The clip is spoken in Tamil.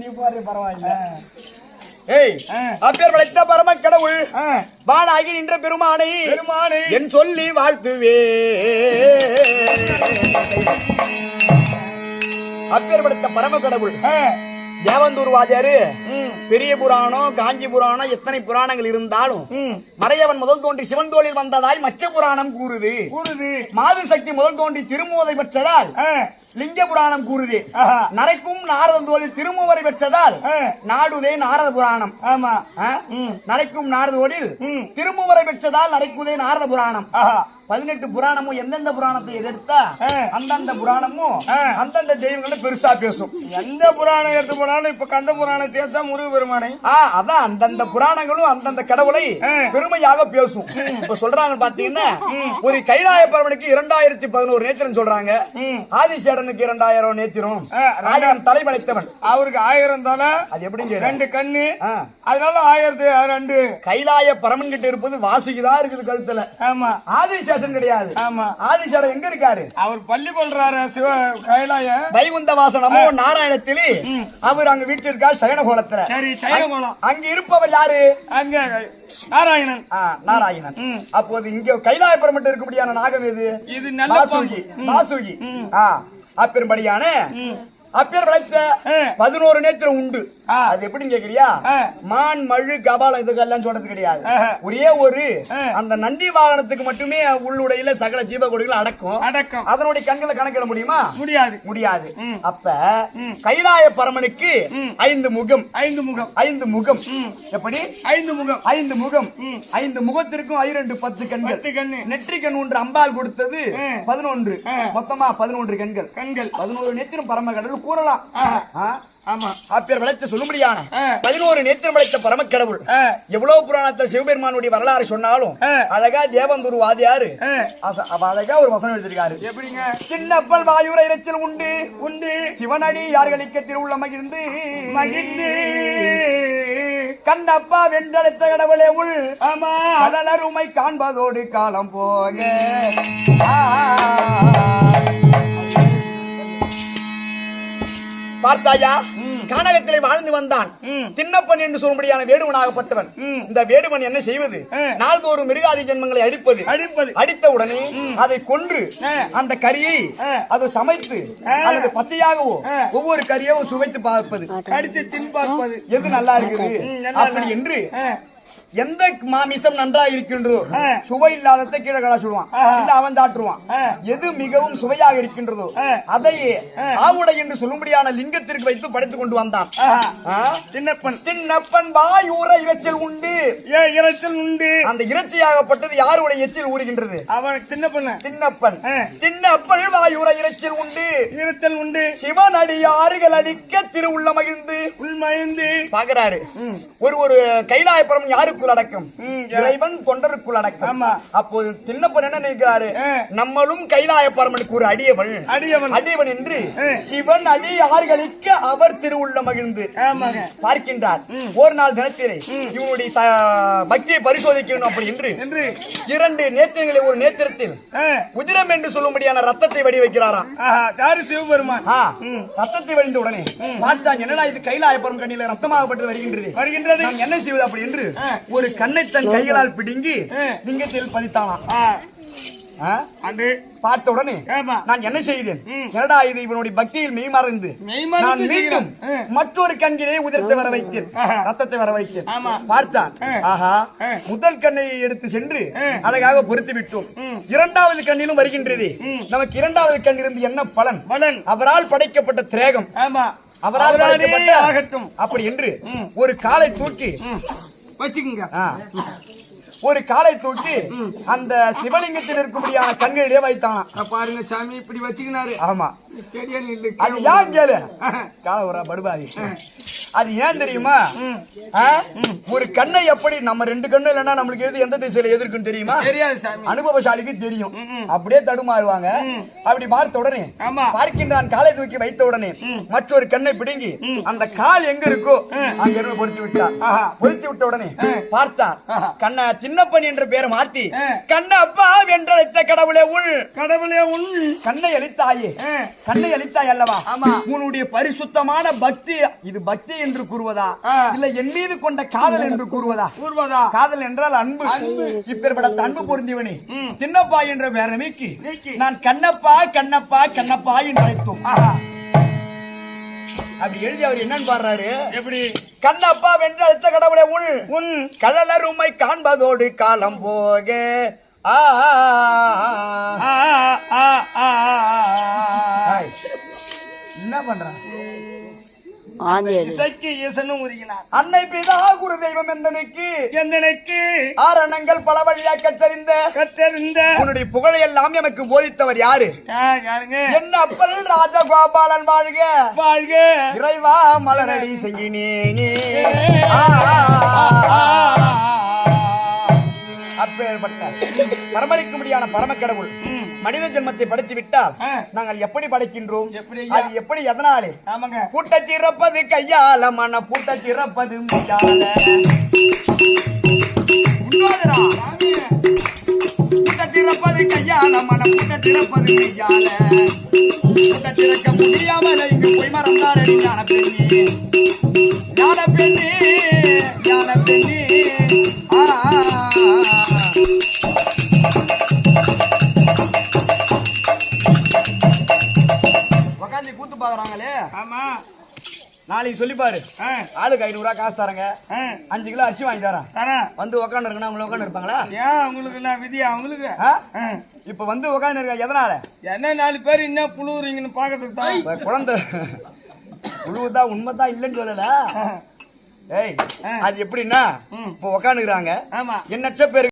நீ பாரு பரவாயில்ல. ஏய் அப்பேர் படைத்த பரம கடவுள் வானாகி நின்ற பெருமானை பெருமானே. என் சொல்லி வாழ்த்துவே. அப்பேர் படைத்த பரம கடவுள் தேவந்தூர் ம், பெரிய புராணம் காஞ்சி புராணம் எத்தனை புராணங்கள் இருந்தாலும். மறையவன் முதல் தோன்றி சிவன் தோளில் வந்ததாய் மச்ச புராணம் கூறுது. கூடுது மாது சக்தி முதல் தோன்றி திருமோதை பெற்றதால் லிங்க புராணம் கூறுது. நரைக்கும் நாரத தோளில் திருமூவரை பெற்றதால் நாடுதே நாரத புராணம். ஆமா. நரைக்கும் நாரதோடில். திருமூவரை பெற்றதால் நரைக்குதே நாரத புராணம். ஆஹா. பதினெட்டு புராணமும் எந்தெந்த புராணத்தை எதிர்த்தா. அந்தந்த புராணமும். அந்தந்த தெய்வங்களை பெருசா பேசும். எந்த புராணம் எடுத்து போனாலும் இப்ப கந்த புராணம் தேசா முருக பெருமானை? அதான் அந்தந்த புராணங்களும் அந்தந்த கடவுளை. பெருமையாக பேசும். இப்ப சொல்றாங்க பாத்தீங்கன்னா ஒரு கைலாய பரவனுக்கு இரண்டாயிரத்தி பதினோரு நேத்திரம் சொல்றாங்க. ஆதிசேடனுக்கு இரண்டாயிரம் நேத்திரம். ஆயிரம் தலை படைத்தவன் அவருக்கு ஆயிரம் தானே அது எப்படி ரெண்டு கண்ணு. அதனால ஆயிரத்து ரெண்டு. கைலாய பரமன் கிட்ட இருப்பது வாசுகிதான் இருக்குது கழுத்துல. ஆமா. ஆதிசேஷன் கிடையாது ஆமா. எங்க இருக்காரு? அவர் பள்ளி கொள்றாரு சிவ கைலாய. வைகுந்த வாசனமோ நாராயணத்திலே அவர் அங்க வீட்டிற்கார் சயன கோலத்துல சரி சைனகுளம் அங்க இருப்பவர் யாரு? அங்க நாராயணன். நாராயணன். அப்போது இங்க கைலாய பரமட்டு இருக்கக்கூடியான நாகம் எது? இது நல்ல வாசுகி. பாம்பு. ம். வாசுகி. ம். ஆ அப்பெரும்படியான. அப்பேர் வளைத்த ஆ. பதினோரு நேத்திரம் உண்டு. அது எப்படின்னு கேக்குறியா. மான் மழு கபாலம் இதுக்கெல்லாம் சொல்றது கிடையாது. ஒரே ஒரு. அந்த நந்தி வாகனத்துக்கு மட்டுமே உள்ளுடையில சகல ஜீவகொடிகள் அடக்கும் அடக்கம் அதனுடைய கண்களை கணக்கிட முடியுமா முடியாது முடியாது. அப்ப கைலாய பரமனுக்கு. ஐந்து முகம் ஐந்து முகம் ஐந்து முகம். எப்படி ஐந்து முகம் ஐந்து முகம். ஐந்து முகத்திற்கும் ஐரெண்டு பத்து கண்கள் நெற்றி கண் ஒன்று அம்பாள் கொடுத்தது. பதினொன்று. மொத்தமா பதினொன்று கண்கள் கண்கள் பதினோரு நேத்திரம் பரம கடவுள் கூறலாம்? ஆமா. அப்பேர் வளைத்து சொல்லும்படியான. பதினோரு நேத்திரம் வளைத்த பரமக்கடவுள் ஆ, எவ்வளவு புராணத்துல சிவபெருமானுடைய வரலாறு சொன்னாலும். அழகா தேவந்தூர் வாதியாரு அழகா ஒரு வசனம் எழுதிருக்காரு எப்படிங்க? சின்னப்பல் வாயுரை இறைச்சல் உண்டு. உண்டு. சிவனடி யார்களிக்க திருவுள்ள மகிழ்ந்து. மகிழ்ந்து. கண்ணப்பா வென்றெடுத்த கடவுளே உள். ஆமா. கடலருமை காண்பதோடு காலம் போக. பார்த்தாயா. கானகத்திலே வாழ்ந்து வந்தான். தின்னப்பன் என்று சொல்லும்படியான வேடுவனாகப்பட்டவன். இந்த வேடுவன் என்ன செய்வது. நாள்தோறும் மிருகாதி ஜென்மங்களை அடிப்பது அடிப்பது அடித்த உடனே அதை கொன்று. அந்த கறியை ஆ. அது சமைத்து. அல்லது பச்சையாகவோ. ஒவ்வொரு கறியாவும் சுவைத்து பார்ப்பது கடிச்சு தின் பார்ப்பது எது நல்லா இருக்குது அப்படி. என்று எந்த மாமிசம் நன்றா இருக்கின்றதோ. சுவை இல்லாததை கீழே ஆஹா. இல்ல அவன் தாட்டுருவான். எது மிகவும் சுவையாக இருக்கின்றதோ. அதையே. ஆவுடை என்று சொல்லும்படியான லிங்கத்திற்கு வைத்து படைத்துக் கொண்டு வந்தான்? சின்னப்பன். சின்னப்பன் வாய் ஊற இறைச்சல் உண்டு. இறைச்சல் உண்டு. அந்த இறைச்சியாகப்பட்டது யாருடைய எச்சில் ஊறுகின்றது? அவன் சின்னப்பன். சின்னப்பன். சின்னப்பன் வாய் ஊற இறைச்சல் உண்டு. இறைச்சல் உண்டு. சிவனடியாறுகள் அளிக்க திருவுள்ள மகிழ்ந்து. உள்மயந்து பாக்குறாரு. ஒரு ஒரு கைலாயபுரம் யாருக்குள் அடக்கம்? இறைவன் தொண்டருக்குள் அடக்கம். அப்போது சின்னப்பன் என்ன நினைக்கிறாரு. நம்மளும் கைலாயபரமனுக்கு ஒரு அடியவன். அடியவன். அடியவன் என்று. சிவன் அடி யார்களிக்க அவர் திருவுள்ள மகிழ்ந்து பார்க்கின்றார். ஒரு நாள் தினத்திலே இவனுடைய பக்தியை பரிசோதிக்கணும் அப்படி என்று என்று இரண்டு நேத்திரங்களை ஒரு நேத்திரத்தில் உதிரம் என்று சொல்லும்படியான ரத்தத்தை வடி வைக்கிறாராம் சிவபெருமான். ரத்தத்தை வடிந்த உடனே பார்த்தான் என்னடா இது? கைலாயபுரம் கண்ணில ரத்தமாகப்பட்டு வருகின்றது. வருகின்றது. என்ன செய்வது அப்படி என்று. ஒரு கண்ணை தன் கைகளால் பிடுங்கி. லிங்கத்தில் பதித்தானாம் பார்த்த உடனே நான் என்ன செய்தேன். என்னடா இது இவனுடைய பக்தியில் மெய்மறந்து நான் மீண்டும். மற்றொரு கண்கிலே உதிரத்தை வர வைத்தேன். ரத்தத்தை வர வைத்தேன். பார்த்தான். ஆஹா. முதல் கண்ணை எடுத்து சென்று. அழகாக பொருத்தி விட்டோம். இரண்டாவது கண்ணிலும் வருகின்றது. நமக்கு இரண்டாவது கண்ணிலிருந்து என்ன பலன் பலன் அவரால் படைக்கப்பட்ட திரேகம் அவரால் அப்படி என்று. ஒரு காலை தூக்கி. வச்சுக்குங்க. ஒரு காலை தூக்கி அந்த சிவலிங்கத்தில் இருக்கும்படியான கண்களிலே வைத்தான். பாருங்க சாமி இப்படி வச்சுக்கினாரு. ஆமா. சரியா அது ஏன் கேளு? கால ஒரு படுபாவி. அது ஏன் தெரியுமா? ஒரு கண்ணை எப்படி நம்ம ரெண்டு கண்ணு இல்லைன்னா நம்மளுக்கு எது எந்த திசையில எது இருக்குன்னு தெரியுமா? அனுபவசாலிக்கு தெரியும். அப்படியே தடுமாறுவாங்க. அப்படி பார்த்த உடனே. பார்க்கின்றான் காலை தூக்கி வைத்த உடனே மற்றொரு கண்ணை பிடுங்கி அந்த கால் எங்க இருக்கோ அங்க இருந்து பொருத்தி விட்டார் பொருத்தி விட்ட உடனே பார்த்தார் கண்ண சின்னப்பன் என்ற பெயரை மாத்தி கண்ணப்பா வென்றழைத்த கடவுளே உள். கடவுளே உன் கண்ணை அளித்தாயே ஆ. கண்ணை அளித்தாய் அல்லவா. உன்னுடைய பரிசுத்தமான பக்தி இது பக்தி என்று கூறுவதா. இல்ல என் மீது கொண்ட காதல் என்று கூறுவதா? கூர்வதா காதல் என்றால் அன்பு. இப்பேற்பட்ட அன்பு பொருந்தியவனே. சின்னப்பா என்ற நீக்கி. நான் கண்ணப்பா கண்ணப்பா கண்ணப்பா என்று அழைத்தோம். அப்படி எழுதி அவர் என்னன்னு பாடுறாரு? எப்படி? கண்ணப்பா வென்று அழைத்த கடவுளை உள் உன். கழலர் உம்மை காண்பதோடு காலம் போக. ஆ, ஆ, ஆ. என்ன பண்றான் இசைக்கு ஈசனும் உருகினார். அன்னை பிதா குரு தெய்வம் எந்தனுக்கு? எந்தனுக்கு? ஆரணங்கள் பல வழியா கற்றறிந்த. கற்றறிந்த. உன்னுடைய புகழை எல்லாம் எனக்கு போதித்தவர் யாரு? யாருங்க? என்ன அப்பல் ராஜகோபாலன் வாழ்க. வாழ்க. இறைவா மலரடி செங்கினேனே. அப்பேற்பட்ட பரமளிக்கும்படியான பரமக்கடவுள் மனித ஜென்மத்தை படைத்து விட்டால். நாங்கள் எப்படி படைக்கின்றோம்? அது எப்படி எதனாலே? பூட்ட திறப்பது கையால மன பூட்ட திறப்பது திறப்பது கையால மன பூட்ட திறப்பது மெய்யால பூட்ட திறக்க முடியாமல் இங்கு போய் மறந்தாரடி ஞான பெண்ணே. ஞான பெண்ணே ஞான பெண்ணே. ஆ, உக்காந்து கூத்து பாக்குறாங்களே. ஆமா. நாளைக்கு சொல்லிப்பாரு. ஆ, ஆளுக்கு ஐநூறு ரூபா காசு தரங்க. அஞ்சு கிலோ அரிசி வாங்கி தரேன். தரேன். வந்து உக்காந்து இருக்கணும் அவங்க உட்காந்து இருப்பாங்களா ஏன் உங்களுக்கு நான் விதியா அவங்களுக்கு. இப்ப வந்து உட்காந்து இருக்க எதனால? என்ன நாலு பேர் என்ன புழுவுறீங்கன்னு பாக்கிறதுக்கு தான். குழந்தை. உழுவுதான் உண்மைதான் இல்லைன்னு சொல்லல. ஏய் அது எப்படின்னா இப்ப உக்காந்துக்கிறாங்க. ஆமா. எண்ணற்ற பேர்